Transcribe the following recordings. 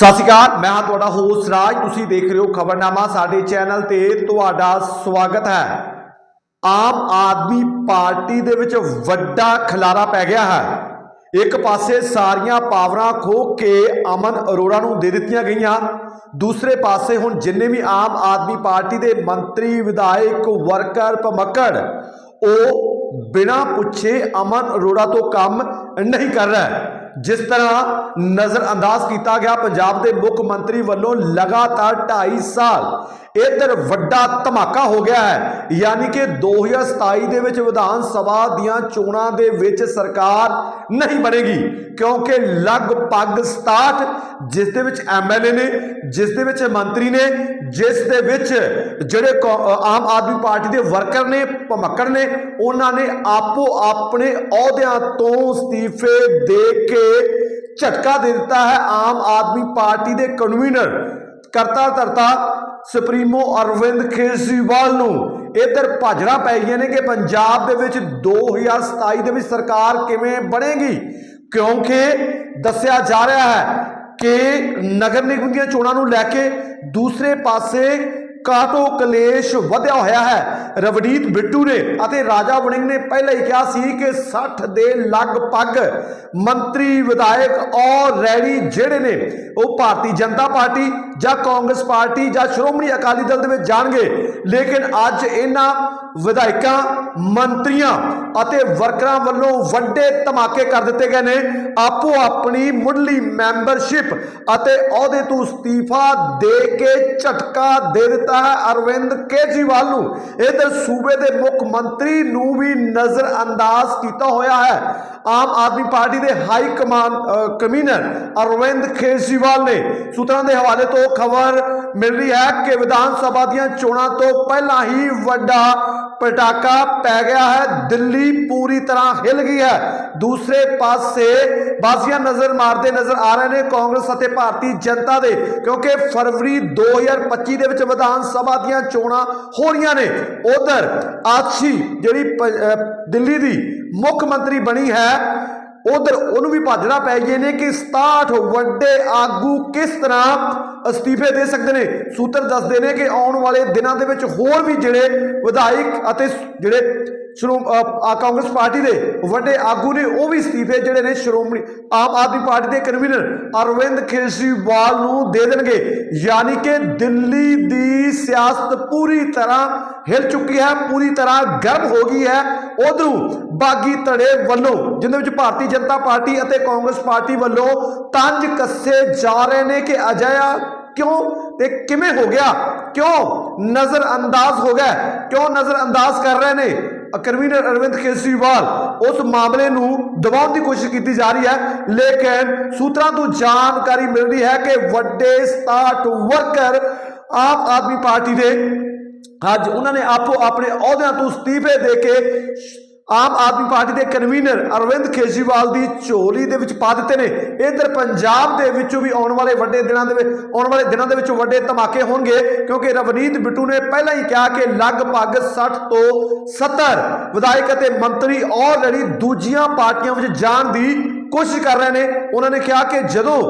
ਸਤਿ ਸ਼੍ਰੀ ਅਕਾਲ, ਮੈਂ ਹਾਂ ਤੁਹਾਡਾ ਹੋਸਟ ਰਾਜ। ਤੁਸੀਂ ਦੇਖ ਰਹੇ ਹੋ ਖਬਰਨਾਮਾ, ਸਾਡੇ ਚੈਨਲ ਤੇ ਤੁਹਾਡਾ ਸਵਾਗਤ ਹੈ। ਆਮ ਆਦਮੀ ਪਾਰਟੀ ਦੇ ਵਿੱਚ ਵੱਡਾ ਖਲਾਰਾ ਪੈ ਗਿਆ ਹੈ। ਇੱਕ ਪਾਸੇ ਸਾਰੀਆਂ ਪਾਵਰਾਂ ਖੋ ਕੇ ਅਮਨ ਅਰੋੜਾ ਨੂੰ ਦੇ ਦਿੱਤੀਆਂ ਗਈਆਂ। ਦੂਸਰੇ ਪਾਸੇ ਹੁਣ ਜਿੰਨੇ ਵੀ ਆਮ ਆਦਮੀ ਪਾਰਟੀ ਦੇ ਮੰਤਰੀ, ਵਿਧਾਇਕ, ਵਰਕਰ ਭਮੱਕੜ ਉਹ ਬਿਨਾਂ ਪੁੱਛੇ ਅਮਨ ਅਰੋੜਾ ਤੋਂ ਕੰਮ ਨਹੀਂ ਕਰ ਰਿਹਾ। ਜਿਸ ਤਰ੍ਹਾਂ ਨਜ਼ਰ ਅੰਦਾਜ਼ ਕੀਤਾ ਗਿਆ, ਪੰਜਾਬ ਦੇ ਮੁੱਖ ਮੰਤਰੀ ਵੱਲੋਂ ਲਗਾਤਾਰ 2.5 ਸਾਲ ਇਧਰ ਵੱਡਾ ਧਮਾਕਾ ਹੋ ਗਿਆ ਹੈ। ਯਾਨੀ ਕਿ 2027 ਦੇ ਵਿੱਚ ਵਿਧਾਨ ਸਭਾ ਦੀਆਂ ਚੋਣਾਂ ਦੇ ਵਿੱਚ ਸਰਕਾਰ ਨਹੀਂ ਬਣੇਗੀ, ਕਿਉਂਕਿ ਲਗਭਗ 67 ਜਿਸ ਦੇ ਵਿੱਚ ਐਮਐਲਏ ਨੇ, ਜਿਸ ਦੇ ਵਿੱਚ ਮੰਤਰੀ ਨੇ, ਜਿਸ ਦੇ ਵਿੱਚ ਜਿਹੜੇ ਆਮ ਆਦਮੀ ਪਾਰਟੀ ਦੇ ਵਰਕਰ ਨੇ, ਭਮੱਕੜ ਨੇ, ਉਹਨਾਂ ਨੇ ਆਪੋ ਆਪਣੇ ਅਹੁਦਿਆਂ ਤੋਂ ਅਸਤੀਫੇ ਦੇ ਕੇ ਝਟਕਾ ਦੇ ਦਿੱਤਾ ਹੈ ਆਮ ਆਦਮੀ ਪਾਰਟੀ ਦੇ ਕਨਵੀਨਰ। ਕਰਤਾ ਧਰਤਾ ਸੁਪਰੀਮੋ ਅਰਵਿੰਦ ਕੇਜਰੀਵਾਲ ਨੂੰ। ਇਧਰ ਭਾਜੜਾ ਪੈ ਗਈਆਂ ਨੇ ਕਿ ਪੰਜਾਬ ਦੇ ਵਿੱਚ 2027 ਦੇ ਵਿੱਚ ਸਰਕਾਰ ਕਿਵੇਂ ਬਣੇਗੀ? ਕਿਉਂਕਿ ਦੱਸਿਆ ਜਾ ਰਿਹਾ ਹੈ ਕਿ ਨਗਰ ਨਿਗਮ ਦੀਆਂ ਚੋਣਾਂ ਨੂੰ ਲੈ ਕੇ ਦੂਸਰੇ ਪਾਸੇ ਕਾਟੋ ਕਲੇਸ਼ ਵਧਿਆ ਹੋਇਆ ਹੈ? ਰਵਨੀਤ ਬਿੱਟੂ ਨੇ ਅਤੇ ਰਾਜਾ ਵੜਿੰਗ ਨੇ ਪਹਿਲਾਂ ਹੀ ਕਿਹਾ ਸੀ ਕਿ 60 ਦੇ ਲਗਭਗ ਮੰਤਰੀ, ਵਿਧਾਇਕ ਔਰ ਰੈਲੀ ਜਿਹੜੇ ਨੇ, ਉਹ ਭਾਰਤੀ ਜਨਤਾ ਪਾਰਟੀ ਜਾਂ ਕਾਂਗਰਸ ਪਾਰਟੀ ਜਾਂ ਸ਼੍ਰੋਮਣੀ ਅਕਾਲੀ ਦਲ ਦੇ ਵਿੱਚ ਜਾਣਗੇ। ਲੇਕਿਨ ਅੱਜ ਇਹਨਾਂ ਵਿਧਾਇਕਾਂ, ਮੰਤਰੀਆਂ ਅਤੇ ਵਰਕਰਾਂ ਵੱਲੋਂ ਵੱਡੇ ਧਮਾਕੇ ਕਰ ਦਿੱਤੇ ਗਏ ਨੇ। ਆਪੋ ਆਪਣੀ ਮੁੱਢਲੀ ਮੈਂਬਰਸ਼ਿਪ ਅਤੇ ਅਹੁਦੇ ਤੋਂ ਅਸਤੀਫਾ ਦੇ ਕੇ ਝਟਕਾ ਦੇ ਦਿੱਤਾ ਹੈ ਅਰਵਿੰਦ ਕੇਜਰੀਵਾਲ ਨੂੰ। ਇਧਰ ਸੂਬੇ ਦੇ ਮੁੱਖ ਮੰਤਰੀ ਨੂੰ ਵੀ ਨਜ਼ਰ ਅੰਦਾਜ਼ ਕੀਤਾ ਹੋਇਆ ਹੈ। ਆਮ ਆਦਮੀ ਪਾਰਟੀ ਦੇ ਹਾਈ ਕਮਾਨ ਅ, ਕਮਿਸ਼ਨਰ ਅਰਵਿੰਦ ਕੇਜਰੀਵਾਲ ਨੇ ਸੂਤਰਾਂ ਦੇ ਹਵਾਲੇ ਤੋਂ ਖਬਰ ਮਿਲ ਰਹੀ ਹੈ ਕਿ ਵਿਧਾਨ ਸਭਾ ਦੀਆਂ ਚੋਣਾਂ ਤੋਂ ਪਹਿਲਾਂ ਹੀ ਵੱਡਾ ਪਟਾਕਾ ਪੈ ਗਿਆ ਹੈ। ਦਿੱਲੀ ਪੂਰੀ ਤਰ੍ਹਾਂ ਹਿਲ ਗਈ ਹੈ। ਦੂਸਰੇ ਪਾਸੇ ਬਾਜ਼ੀਆਂ ਨਜ਼ਰ ਮਾਰਦੇ ਨਜ਼ਰ ਆ ਰਹੇ ਨੇ ਕਾਂਗਰਸ ਅਤੇ ਭਾਰਤੀ ਜਨਤਾ ਦੇ, ਕਿਉਂਕਿ ਫਰਵਰੀ 2025 ਦੇ ਵਿੱਚ ਵਿਧਾਨ ਸਭਾ ਦੀਆਂ ਚੋਣਾਂ ਹੋ ਰਹੀਆਂ ਨੇ। ਉਧਰ ਆਛੀ ਜਿਹੜੀ ਦਿੱਲੀ ਦੀ ਮੁੱਖ ਮੰਤਰੀ ਬਣੀ ਹੈ ਉਧਰ ਉਹਨੂੰ ਵੀ ਭੱਜਣਾ ਪੈ ਗਏ ਨੇ ਕਿ 67 ਵੱਡੇ ਆਗੂ ਕਿਸ ਤਰ੍ਹਾਂ ਅਸਤੀਫੇ ਦੇ ਸਕਦੇ ਨੇ? ਸੂਤਰ ਦੱਸਦੇ ਨੇ ਕਿ ਆਉਣ ਵਾਲੇ ਦਿਨਾਂ ਦੇ ਵਿੱਚ ਹੋਰ ਵੀ ਜਿਹੜੇ ਵਿਧਾਇਕ ਅਤੇ ਜਿਹੜੇ ਸ਼੍ਰੋ ਕਾਂਗਰਸ ਪਾਰਟੀ ਦੇ ਵੱਡੇ ਆਗੂ ਨੇ, ਉਹ ਵੀ ਅਸਤੀਫੇ ਜਿਹੜੇ ਨੇ ਸ਼੍ਰੋਮਣੀ ਆਮ ਆਦਮੀ ਪਾਰਟੀ ਦੇ ਕਨਵੀਨਰ ਅਰਵਿੰਦ ਕੇਜਰੀਵਾਲ ਨੂੰ ਦੇ ਦੇਣਗੇ। ਯਾਨੀ ਕਿ ਦਿੱਲੀ ਦੀ ਸਿਆਸਤ ਪੂਰੀ ਤਰ੍ਹਾਂ ਹਿਲ ਚੁੱਕੀ ਹੈ, ਪੂਰੀ ਤਰ੍ਹਾਂ ਗਰਮ ਹੋ ਗਈ ਹੈ। ਉਧਰੋਂ ਬਾਗੀ ਧੜੇ ਵੱਲੋਂ ਜਿਨ੍ਹਾਂ ਵਿੱਚ ਭਾਰਤੀ ਜਨਤਾ ਪਾਰਟੀ ਅਤੇ ਕਾਂਗਰਸ ਪਾਰਟੀ ਵੱਲੋਂ ਤੰਜ ਕੱਸੇ ਜਾ ਰਹੇ ਨੇ ਕਿ ਅਜਿਹਾ ਕਿਉਂ ਤੇ ਕਿਵੇਂ ਹੋ ਗਿਆ? ਕਿਉਂ ਨਜ਼ਰ ਅੰਦਾਜ਼ ਹੋ ਗਿਆ? ਕਿਉਂ ਨਜ਼ਰ ਅੰਦਾਜ਼ ਕਰ ਰਹੇ ਨੇ? ਕਨਵੀਨਰ ਅਰਵਿੰਦ ਕੇਜਰੀਵਾਲ, ਉਸ ਮਾਮਲੇ ਨੂੰ ਦਬਾਉਣ ਦੀ ਕੋਸ਼ਿਸ਼ ਕੀਤੀ ਜਾ ਰਹੀ ਹੈ, ਲੇਕਿਨ ਸੂਤਰਾਂ ਤੋਂ ਜਾਣਕਾਰੀ ਮਿਲ ਰਹੀ ਹੈ ਕਿ ਵੱਡੇ 67 ਵਰਕਰ ਆਮ ਆਦਮੀ ਪਾਰਟੀ ਦੇ ਅੱਜ ਉਹਨਾਂ ਨੇ ਆਪੋ ਆਪਣੇ ਅਹੁਦਿਆਂ ਤੋਂ ਅਸਤੀਫੇ ਦੇ ਕੇ ਆਮ ਆਦਮੀ ਪਾਰਟੀ ਦੇ ਕਨਵੀਨਰ ਅਰਵਿੰਦ ਕੇਜਰੀਵਾਲ ਦੀ ਝੋਲੀ ਦੇ ਵਿੱਚ ਪਾ ਦਿੱਤੇ ਨੇ। ਇਧਰ ਪੰਜਾਬ ਦੇ ਵਿੱਚੋਂ ਵੀ ਆਉਣ ਵਾਲੇ ਵੱਡੇ ਦਿਨਾਂ ਦੇ ਵਿੱਚ ਆਉਣ ਵਾਲੇ ਦਿਨਾਂ ਦੇ ਵਿੱਚ ਵੱਡੇ ਧਮਾਕੇ ਹੋਣਗੇ, ਕਿਉਂਕਿ ਰਵਨੀਤ ਬਿੱਟੂ ਨੇ ਪਹਿਲਾਂ ਹੀ ਕਿਹਾ ਕਿ ਲਗਭਗ 60 ਤੋਂ 70 ਵਿਧਾਇਕ ਅਤੇ ਮੰਤਰੀ ਆਲਰੇਡੀ ਦੂਜੀਆਂ ਪਾਰਟੀਆਂ ਵਿੱਚ ਜਾਣ ਦੀ ਕੋਸ਼ਿਸ਼ ਕਰ ਰਹੇ ਨੇ। ਉਹਨਾਂ ਨੇ ਕਿਹਾ ਕਿ ਜਦੋਂ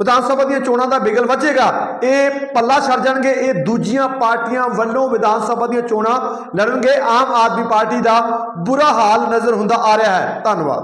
ਵਿਧਾਨ ਸਭਾ ਦੀਆਂ ਚੋਣਾਂ ਦਾ ਬਿਗਲ ਵੱਜੇਗਾ। ਇਹ ਪੱਲਾ ਛੱਡ ਜਾਣਗੇ, ਇਹ ਦੂਜੀਆਂ ਪਾਰਟੀਆਂ ਵੱਲੋਂ ਵਿਧਾਨ ਸਭਾ ਦੀਆਂ ਚੋਣਾਂ ਲੜਨਗੇ। ਆਮ ਆਦਮੀ ਪਾਰਟੀ ਦਾ ਬੁਰਾ ਹਾਲ ਨਜ਼ਰ ਹੁੰਦਾ ਆ ਰਿਹਾ ਹੈ। ਧੰਨਵਾਦ।